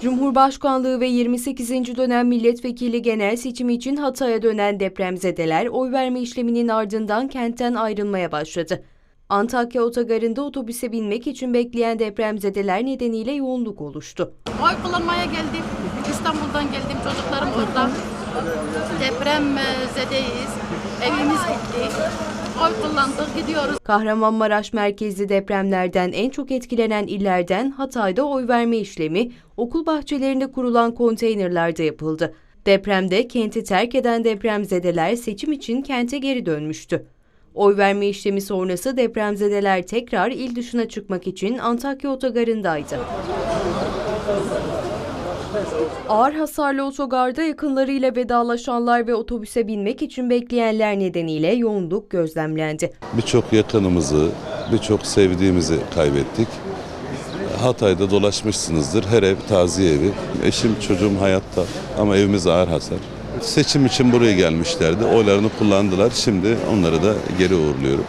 Cumhurbaşkanlığı ve 28. dönem milletvekili genel seçimi için Hatay'a dönen depremzedeler oy verme işleminin ardından kentten ayrılmaya başladı. Antakya otogarında otobüse binmek için bekleyen depremzedeler nedeniyle yoğunluk oluştu. Oy kullanmaya geldim. İstanbul'dan geldim. Çocuklarım burada. Deprem e, zedeyiz. Evimiz gitti. Oy kullandık. Gidiyoruz. Kahramanmaraş merkezli depremlerden en çok etkilenen illerden Hatay'da oy verme işlemi okul bahçelerinde kurulan konteynerlerde yapıldı. Depremde kenti terk eden depremzedeler seçim için kente geri dönmüştü. Oy verme işlemi sonrası depremzedeler tekrar il dışına çıkmak için Antakya otogarındaydı. Ağır hasarlı otogarda yakınlarıyla vedalaşanlar ve otobüse binmek için bekleyenler nedeniyle yoğunluk gözlemlendi. Birçok yakınımızı, birçok sevdiğimizi kaybettik. Hatay'da dolaşmışsınızdır. Her ev taziye evi. Eşim çocuğum hayatta ama evimiz ağır hasar. Seçim için buraya gelmişlerdi. Oylarını kullandılar. Şimdi onları da geri uğurluyorum.